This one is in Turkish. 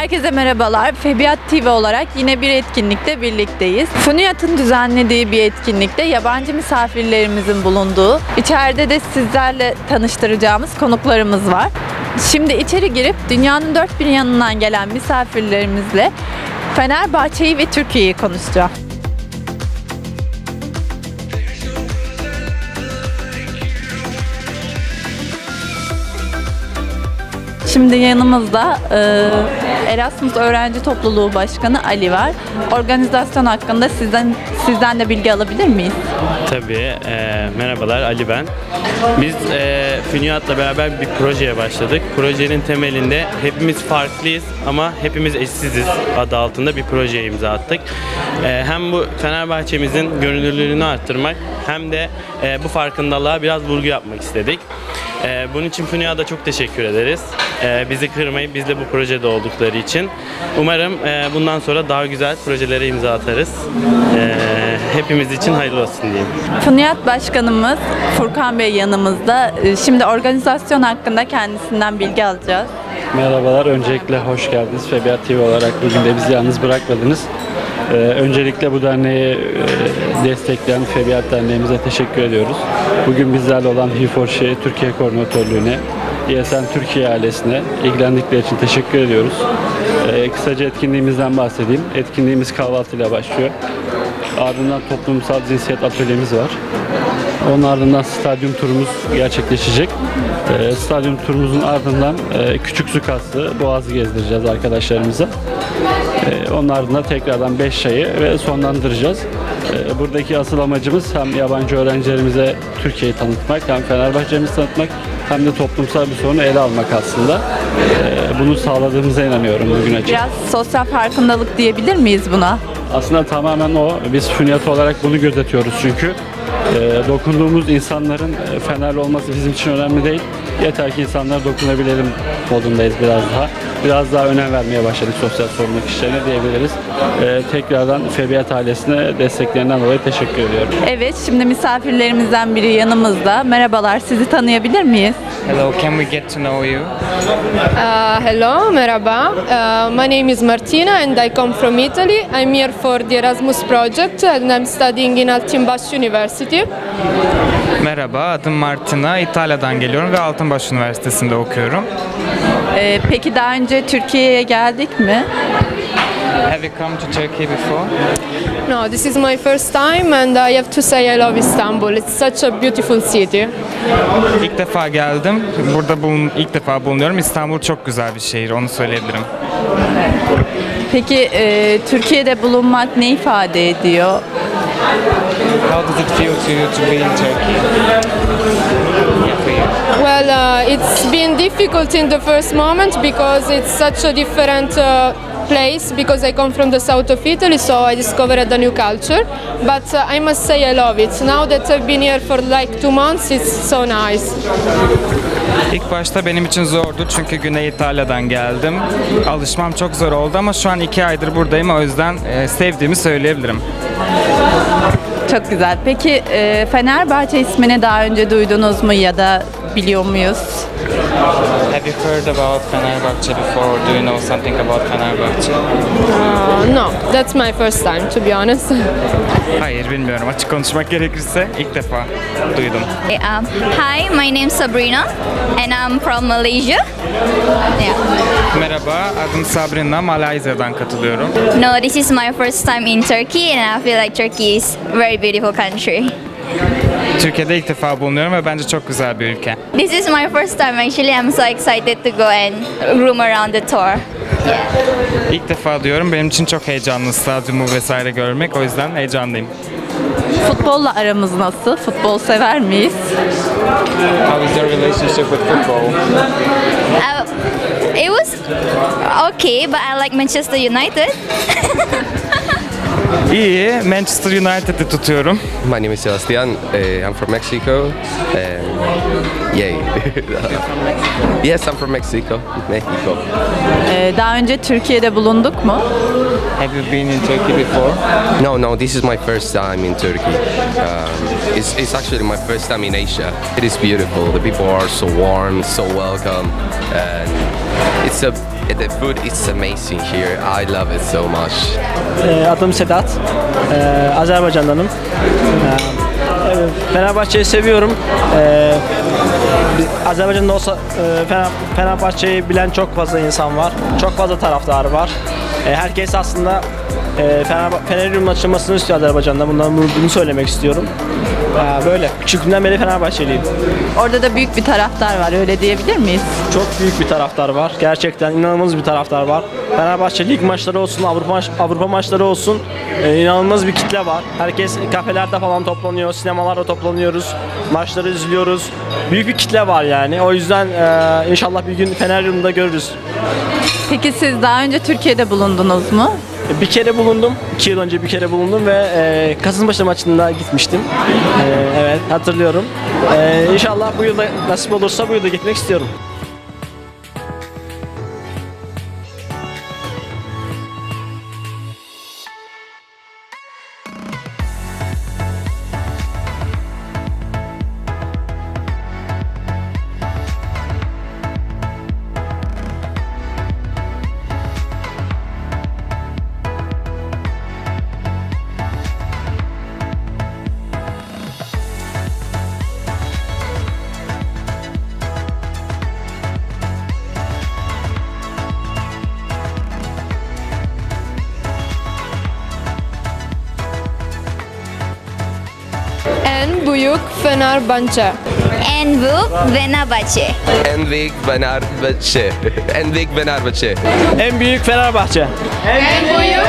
Herkese merhabalar. Febiyat TV olarak yine bir etkinlikte birlikteyiz. Funiyat'ın düzenlediği bir etkinlikte yabancı misafirlerimizin bulunduğu, içeride de sizlerle tanıştıracağımız konuklarımız var. Şimdi içeri girip dünyanın dört bir yanından gelen misafirlerimizle Fenerbahçe'yi ve Türkiye'yi konuşacağım. Şimdi yanımızda e, Erasmus Öğrenci Topluluğu Başkanı Ali var. Organizasyon hakkında sizden sizden de bilgi alabilir miyiz? Tabii. e, merhabalar Ali ben. Biz e, Fünyat'la beraber bir projeye başladık. Projenin temelinde hepimiz farklıyız ama hepimiz eşsiziz adı altında bir projeye imza attık. E, hem bu Fenerbahçe'mizin görünürlüğünü arttırmak hem de e, bu farkındalığa biraz vurgu yapmak istedik. E, bunun için Fünyat'a çok teşekkür ederiz. E, bizi kırmayıp bizle bu projede oldukları için. Umarım e, bundan sonra daha güzel projelere imza atarız. E, hepimiz için hayırlı olsun diyeyim. Funiyat Başkanımız Furkan Bey yanımızda. E, Şimdi organizasyon hakkında kendisinden bilgi alacağız. Merhabalar, öncelikle hoş geldiniz. Febiyat TV olarak bugün de bizi yalnız bırakmadınız. Ee, öncelikle bu derneği e, destekleyen Febiyat Derneğimize teşekkür ediyoruz. Bugün bizlerle olan HİFORŞE Türkiye Koordinatörlüğü'ne, ESN Türkiye ailesine ilgilendikleri için teşekkür ediyoruz. Ee, kısaca etkinliğimizden bahsedeyim. Etkinliğimiz kahvaltıyla başlıyor. Ardından toplumsal cinsiyet atölyemiz var. Onun ardından stadyum turumuz gerçekleşecek. Ee, stadyum turumuzun ardından e, Küçük Su Kastı Boğaz'ı gezdireceğiz arkadaşlarımıza. Ee, onun ardından tekrardan 5 şeyi ve sonlandıracağız. Ee, buradaki asıl amacımız hem yabancı öğrencilerimize Türkiye'yi tanıtmak, hem Fenerbahçe'mizi tanıtmak, hem de toplumsal bir sorunu ele almak aslında. Ee, bunu sağladığımıza inanıyorum bugün açık. Biraz sosyal farkındalık diyebilir miyiz buna? Aslında tamamen o. Biz Fünyat olarak bunu gözetiyoruz çünkü. Ee, dokunduğumuz insanların e, Fenerli olması bizim için önemli değil. Yeter ki insanlara dokunabilelim modundayız biraz daha. Biraz daha önem vermeye başladık sosyal sorumluluk işlerine diyebiliriz. Ee, tekrardan Febiyat ailesine desteklerinden dolayı teşekkür ediyorum. Evet, şimdi misafirlerimizden biri yanımızda. Merhabalar, sizi tanıyabilir miyiz? Hello, can we get to know you? Uh, hello, merhaba. Uh, my name is Martina and I come from Italy. I'm here for the Erasmus project and I'm studying in Altinbaş University. Merhaba, adım Martina. İtalya'dan geliyorum ve Altınbaş Üniversitesi'nde okuyorum. E, peki daha önce Türkiye'ye geldik mi? Have you come to Turkey before? No, this is my first time and I have to say I love Istanbul. It's such a beautiful city. İlk defa geldim. Burada bulun, ilk defa bulunuyorum. İstanbul çok güzel bir şehir, onu söyleyebilirim. Peki e, Türkiye'de bulunmak ne ifade ediyor? How does it feel to you to be in Turkey? Well, uh, it's been difficult in the first moment because it's such a different uh, place because I come from the south of Italy, so I discovered a new culture. But uh, I must say I love it. Now that I've been here for like two months, it's so nice. İlk başta benim için zordu çünkü Güney İtalya'dan geldim. Alışmam çok zor oldu ama şu an iki aydır buradayım o yüzden e, sevdiğimi söyleyebilirim. Çok güzel. Peki e, Fenerbahçe ismini daha önce duydunuz mu ya da biliyor muyuz? Have you heard about Fenerbahçe before? or Do you know something about Fenerbahçe? Uh, no, that's my first time, to be honest. Hayır bilmiyorum. Açık konuşmak gerekirse ilk defa duydum. Um, hi, my name's Sabrina, and I'm from Malaysia. Yeah. Merhaba, adım Sabrina. Malezya'dan katılıyorum. No, this is my first time in Turkey, and I feel like Turkey is very beautiful country. Türkiye'de ilk defa bulunuyorum ve bence çok güzel bir ülke. This is my first time actually. I'm so excited to go and roam around the tour. İlk defa diyorum. Benim için çok heyecanlı stadyumu vesaire görmek. O yüzden heyecanlıyım. Futbolla aramız nasıl? Futbol sever miyiz? How is your relationship with football? Uh, it was okay, but I like Manchester United. İyi. Manchester United'ı tutuyorum. My name is Sebastian. Uh, I'm from Mexico. And yay. yes, I'm from Mexico. Mexico. E, daha önce Türkiye'de bulunduk mu? Have you been in Turkey before? No, no, this is my first time in Turkey. Um, it's, it's actually my first time in Asia. It is beautiful. The people are so warm, so welcome, and it's a the food is amazing here. I love it so much. Ee, Adım Sedat. Ee, Azerbaycan'danım. Ee, Fenerbahçe'yi seviyorum. Azerbaycan'da olsa Fener- Fenerbahçe'yi bilen çok fazla insan var. Çok fazla taraftarı var. Herkes aslında e, Fener- Feneryum'un açılmasını istiyor Azerbaycan'da. Bundan bunu, söylemek istiyorum. Ee, böyle. Küçüklüğümden beri Fenerbahçeliyim. Orada da büyük bir taraftar var öyle diyebilir miyiz? Çok büyük bir taraftar var. Gerçekten inanılmaz bir taraftar var. Fenerbahçe lig maçları olsun, Avrupa maç- Avrupa maçları olsun. e, inanılmaz bir kitle var. Herkes kafelerde falan toplanıyor, sinemalarda toplanıyoruz. Maçları izliyoruz. Büyük bir kitle var yani. O yüzden e, inşallah bir gün Feneryum'da görürüz. Peki siz daha önce Türkiye'de bulundunuz mu? Bir kere bulundum. iki yıl önce bir kere bulundum ve e, Kasımpaşa maçında gitmiştim. E, evet hatırlıyorum. E, inşallah bu yılda nasip olursa bu yılda gitmek istiyorum. En büyük Fenerbahçe. En büyük Fenerbahçe. Envik Fenerbahçe. Envik Fenerbahçe. En büyük Fenerbahçe. En büyük